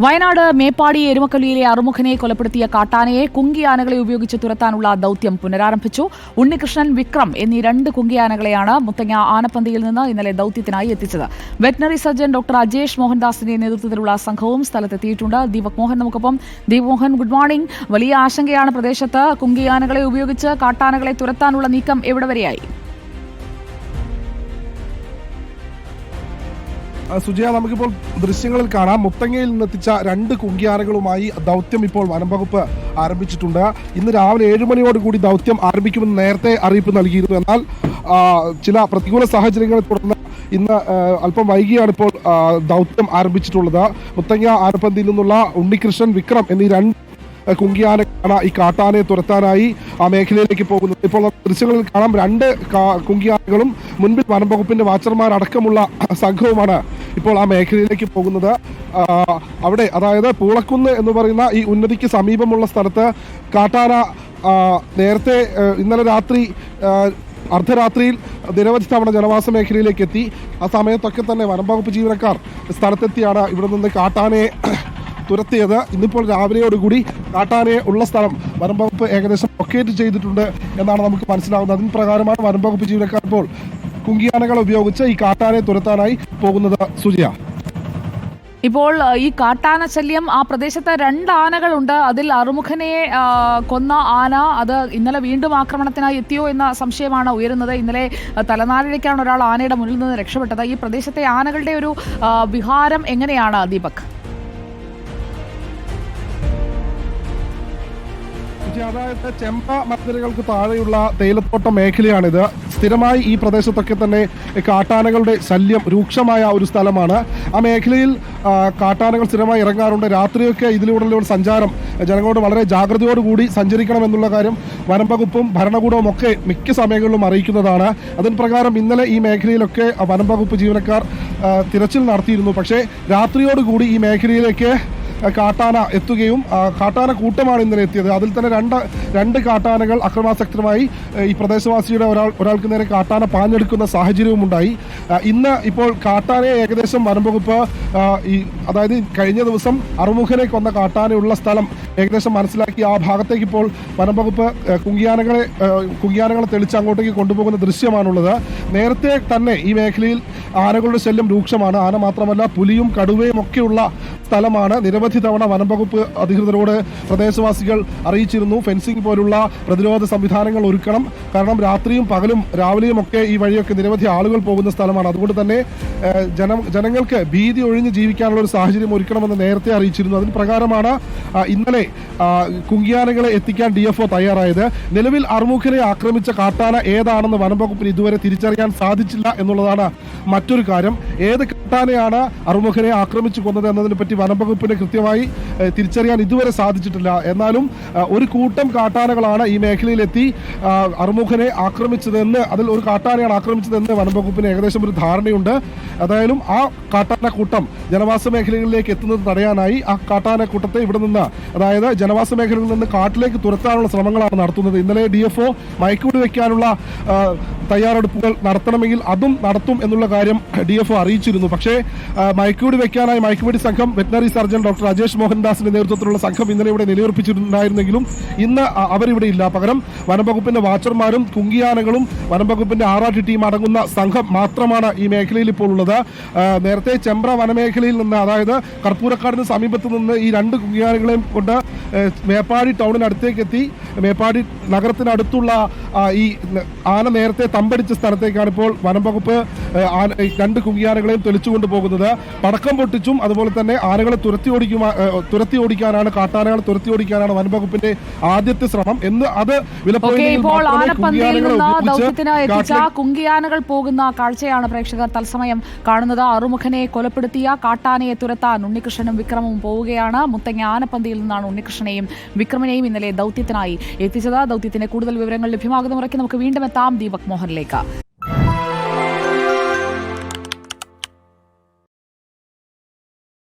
വയനാട് മേപ്പാടി എരുമക്കല്ലിയിലെ അറുമുഖനെ കൊലപ്പെടുത്തിയ കാട്ടാനയെ കുങ്കിയാനകളെ ഉപയോഗിച്ച് തുരത്താനുള്ള ദൌത്യം പുനരാരംഭിച്ചു. ഉണ്ണികൃഷ്ണൻ വിക്രം എന്നീ രണ്ട് കുങ്കിയാനകളെയാണ് മുത്തങ്ങ ആനപ്പന്തിയിൽ നിന്ന് ഇന്നലെ ദൌത്യത്തിനായി എത്തിച്ചത്. വെറ്റിനറി സർജൻ ഡോക്ടർ അജേഷ് മോഹൻദാസിന്റെ നേതൃത്വത്തിലുള്ള സംഘവും സ്ഥലത്തെത്തിയിട്ടുണ്ട്. ദീപക് മോഹൻ നമുക്കൊപ്പം. Deepak Mohan good morning. വലിയ ആശങ്കയാണ് പ്രദേശത്ത്. കുങ്കിയാനകളെ ഉപയോഗിച്ച് കാട്ടാനകളെ തുരത്താനുള്ള നീക്കം എവിടെ വരെയായി? സുജയ നമുക്കിപ്പോൾ ദൃശ്യങ്ങളിൽ കാണാം. മുത്തങ്ങയിൽ നിന്നെത്തിച്ച രണ്ട് കുങ്കിയാനകളുമായി ദൗത്യം ഇപ്പോൾ വനം വകുപ്പ് ആരംഭിച്ചിട്ടുണ്ട്. ഇന്ന് രാവിലെ ഏഴ് മണിയോട് കൂടി ദൗത്യം ആരംഭിക്കുമെന്ന് നേരത്തെ അറിയിപ്പ് നൽകിയിരുന്നു. എന്നാൽ ചില പ്രതികൂല സാഹചര്യങ്ങളെ തുടർന്ന് ഇന്ന് അല്പം വൈകിയാണ് ഇപ്പോൾ ദൗത്യം ആരംഭിച്ചിട്ടുള്ളത്. മുത്തങ്ങ ആനപ്പന്തിയിൽ നിന്നുള്ള ഉണ്ണികൃഷ്ണൻ വിക്രം എന്നീ രണ്ട് കുങ്കിയാനക്കാണ് ഈ കാട്ടാനയെ തുരത്താനായി ആ മേഖലയിലേക്ക് പോകുന്നത്. ഇപ്പോൾ ദൃശ്യങ്ങളിൽ കാണാം. രണ്ട് കുങ്കിയാനകളും മുൻപിൽ വനം വകുപ്പിന്റെ വാച്ചർമാരടക്കമുള്ള സംഘവുമാണ് ഇപ്പോൾ ആ മേഖലയിലേക്ക് പോകുന്നത്. അവിടെ അതായത് പൂളക്കുന്ന് എന്ന് പറയുന്ന ഈ ഉന്നതിക്ക് സമീപമുള്ള സ്ഥലത്ത് കാട്ടാന നേരത്തെ ഇന്നലെ രാത്രി അർദ്ധരാത്രിയിൽ നിരവധി തവണ ജനവാസ മേഖലയിലേക്ക് എത്തി. ആ സമയത്തൊക്കെ തന്നെ വനം വകുപ്പ് ജീവനക്കാർ സ്ഥലത്തെത്തിയാണ് ഇവിടെ നിന്ന് കാട്ടാനയെ തുരത്തിയത്. ഇന്നിപ്പോൾ രാവിലെയോടുകൂടി കാട്ടാനയെ ഉള്ള സ്ഥലം വനം വകുപ്പ് ഏകദേശം ലൊക്കേറ്റ് ചെയ്തിട്ടുണ്ട് എന്നാണ് നമുക്ക് മനസ്സിലാവുന്നത്. അതിന് പ്രകാരമാണ് വനം വകുപ്പ് ജീവനക്കാർ ഇപ്പോൾ കുങ്കിയാനകൾ ഉപയോഗിച്ച് ഈ കാട്ടാനയെ തുരത്താനായി പോകുന്നത് സുജയ. ഇപ്പോൾ ഈ കാട്ടാന ശല്യം ആ പ്രദേശത്ത് രണ്ട് ആനകളുണ്ട്. അതിൽ അറുമുഖനെ കൊന്ന ആന അത് ഇന്നലെ വീണ്ടും ആക്രമണത്തിനായി എത്തിയോ എന്ന സംശയമാണ് ഉയരുന്നത്. ഇന്നലെ തലനാരിഴയ്ക്കാണ് ഒരാൾ ആനയുടെ മുന്നിൽ നിന്ന് രക്ഷപ്പെട്ടത്. ഈ പ്രദേശത്തെ ആനകളുടെ ഒരു വിഹാരം എങ്ങനെയാണ് ദീപക്? അതായത് ചെമ്പ മത്സരങ്ങൾക്ക് താഴെയുള്ള തേയിലത്തോട്ട മേഖലയാണിത്. സ്ഥിരമായി ഈ പ്രദേശത്തൊക്കെ തന്നെ കാട്ടാനകളുടെ ശല്യം രൂക്ഷമായ ഒരു സ്ഥലമാണ്. ആ മേഖലയിൽ കാട്ടാനകൾ സ്ഥിരമായി ഇറങ്ങാറുണ്ട്. രാത്രിയൊക്കെ ഇതിലൂടെയുള്ള സഞ്ചാരം ജനങ്ങളോട് വളരെ ജാഗ്രതയോടുകൂടി സഞ്ചരിക്കണം എന്നുള്ള കാര്യം വനം വകുപ്പും ഭരണകൂടവും ഒക്കെ മിക്ക സമയങ്ങളിലും അറിയിക്കുന്നതാണ്. അതിന് പ്രകാരം ഇന്നലെ ഈ മേഖലയിലൊക്കെ വനം വകുപ്പ് ജീവനക്കാർ തിരച്ചിൽ നടത്തിയിരുന്നു. പക്ഷേ രാത്രിയോടുകൂടി ഈ മേഖലയിലേക്ക് കാട്ടാന എത്തുകയും കാട്ടാന കൂട്ടമാണ് ഇന്നലെ എത്തിയത്. അതിൽ തന്നെ രണ്ട് രണ്ട് കാട്ടാനകൾ അക്രമാസക്തമായി ഈ പ്രദേശവാസിയുടെ ഒരാൾ ഒരാൾക്ക് നേരെ കാട്ടാന പാഞ്ഞെടുക്കുന്ന സാഹചര്യവും ഉണ്ടായി. ഇന്ന് ഇപ്പോൾ കാട്ടാനയെ ഏകദേശം വനം വകുപ്പ് ഈ അതായത് കഴിഞ്ഞ ദിവസം അറുമുഖനെ കൊന്ന കാട്ടാനയുള്ള സ്ഥലം ഏകദേശം മനസ്സിലാക്കി. ആ ഭാഗത്തേക്ക് ഇപ്പോൾ വനം വകുപ്പ് ഏ, കുങ്കിയാനകളെ കുങ്കിയാനകളെ തെളിച്ച് അങ്ങോട്ടേക്ക് കൊണ്ടുപോകുന്ന ദൃശ്യമാണുള്ളത്. നേരത്തെ തന്നെ ഈ മേഖലയിൽ ആനകളുടെ ശല്യം രൂക്ഷമാണ്. ആന മാത്രമല്ല പുലിയും കടുവയും ഒക്കെയുള്ള സ്ഥലമാണ്. നിരവധി തവണ വനം വകുപ്പ് അധികൃതരോട് പ്രദേശവാസികൾ അറിയിച്ചിരുന്നു. ഫെൻസിംഗ് പോലുള്ള പ്രതിരോധ സംവിധാനങ്ങൾ ഒരുക്കണം. കാരണം രാത്രിയും പകലും രാവിലെയും ഒക്കെ ഈ വഴിയൊക്കെ നിരവധി ആളുകൾ പോകുന്ന സ്ഥലമാണ്. അതുകൊണ്ട് തന്നെ ജനങ്ങൾക്ക് ഭീതി ഒഴിഞ്ഞ് ജീവിക്കാനുള്ള ഒരു സാഹചര്യം ഒരുക്കണമെന്ന് നേരത്തെ അറിയിച്ചിരുന്നു. അതിന് പ്രകാരമാണ് ഇന്നലെ കുങ്കിയാനകളെ എത്തിക്കാൻ ഡി എഫ് തയ്യാറായത്. നിലവിൽ അറുമുഖനെ ആക്രമിച്ച കാട്ടാന ഏതാണെന്ന് വനം വകുപ്പിന് ഇതുവരെ തിരിച്ചറിയാൻ സാധിച്ചില്ല എന്നുള്ളതാണ് മറ്റൊരു കാര്യം ഏത് കാട്ടാനയാണ് അറുമുഖനെ ആക്രമിച്ചു കൊന്നത് എന്നതിനെ പറ്റി വനം വകുപ്പിന് കൃത്യമായി തിരിച്ചറിയാൻ ഇതുവരെ സാധിച്ചിട്ടില്ല. എന്നാലും ഒരു കൂട്ടം കാട്ടാനകളാണ് ഈ മേഖലയിലെത്തി അറുമുഖനെ ആക്രമിച്ചതെന്ന് അതിൽ ഒരു കാട്ടാനയാണ് ആക്രമിച്ചതെന്ന് വനം വകുപ്പിന് ഏകദേശം ഒരു ധാരണയുണ്ട്. ഏതായാലും ആ കാട്ടാന കൂട്ടം ജനവാസ മേഖലകളിലേക്ക് എത്തുന്നത് തടയാനായി ആ കാട്ടാന കൂട്ടത്തെ ഇവിടെ നിന്ന് അതായത് ജനവാസ മേഖലകളിൽ നിന്ന് കാട്ടിലേക്ക് തുരത്താനുള്ള ശ്രമങ്ങളാണ് നടത്തുന്നത്. ഇന്നലെ ഡി എഫ് ഒ മയക്കൂടി വയ്ക്കാനുള്ള തയ്യാറെടുപ്പുകൾ നടത്തണമെങ്കിൽ അതും നടത്തും എന്നുള്ള കാര്യം ഡി എഫ് അറിയിച്ചിരുന്നു. പക്ഷേ മയക്കുവെടി വെക്കാനായി മയക്കുവെടി സംഘം വെറ്റിനറി സർജൻ ഡോക്ടർ രാജേഷ് മോഹൻദാസിന്റെ നേതൃത്വത്തിലുള്ള സംഘം ഇന്നലെ ഇവിടെ നിലയുറപ്പിച്ചിട്ടുണ്ടായിരുന്നെങ്കിലും ഇന്ന് അവരിവിടെ ഇല്ല. പകരം വനംവകുപ്പിന്റെ വാച്ചർമാരും കുങ്കിയാനകളും വനംവകുപ്പിന്റെ ആറാട്ടി ടീം അടങ്ങുന്ന സംഘം മാത്രമാണ് ഈ മേഖലയിൽ ഇപ്പോൾ ഉള്ളത്. നേരത്തെ ചെമ്പ്ര വനമേഖലയിൽ നിന്ന് അതായത് കർപ്പൂരക്കാടിന് സമീപത്ത് നിന്ന് ഈ രണ്ട് കുങ്കിയാനകളെയും കൊണ്ട് മേപ്പാടി ടൗണിനടുത്തേക്ക് എത്തി മേപ്പാടി നഗരത്തിനടുത്തുള്ള ഈ ആന നേരത്തെ തമ്പടിച്ച സ്ഥലത്തേക്കാണ് ഇപ്പോൾ വനംവകുപ്പ് ആന- രണ്ട് കുങ്ങിയാനകളെയും തെളിച്ചുകൊണ്ട് പോകുന്നത്. പടക്കം പൊട്ടിച്ചും അതുപോലെ തന്നെ ആനകളെ തുരത്തി ഓടിക്കുമാ തുരത്തി ഓടിക്കാനാണ് കാട്ടാനകളെ തുരത്തി ഓടിക്കാനാണ് വനംവകുപ്പിന്റെ ആദ്യത്തെ ശ്രമം. എന്ന് അത് കുങ്കിയാനകൾ പോകുന്ന കാഴ്ചയാണ് പ്രേക്ഷകർ തത്സമയം കാണുന്നത്. അറുമുഖനെ കൊലപ്പെടുത്തിയ കാട്ടാനയെ തുരത്താൻ ഉണ്ണികൃഷ്ണനും വിക്രമും പോവുകയാണ്. മുത്തങ്ങ ആനപ്പന്തിയിൽ നിന്നാണ് ഉണ്ണികൃഷ്ണനെയും വിക്രമനെയും ഇന്നലെ ദൗത്യത്തിനായി എത്തിച്ചത്. ദൗത്യത്തിന്റെ കൂടുതൽ വിവരങ്ങൾ ലഭ്യമാകുന്ന മുറയ്ക്ക് നമുക്ക് വീണ്ടും എത്താം ദീപക് മോഹനിലേക്ക്.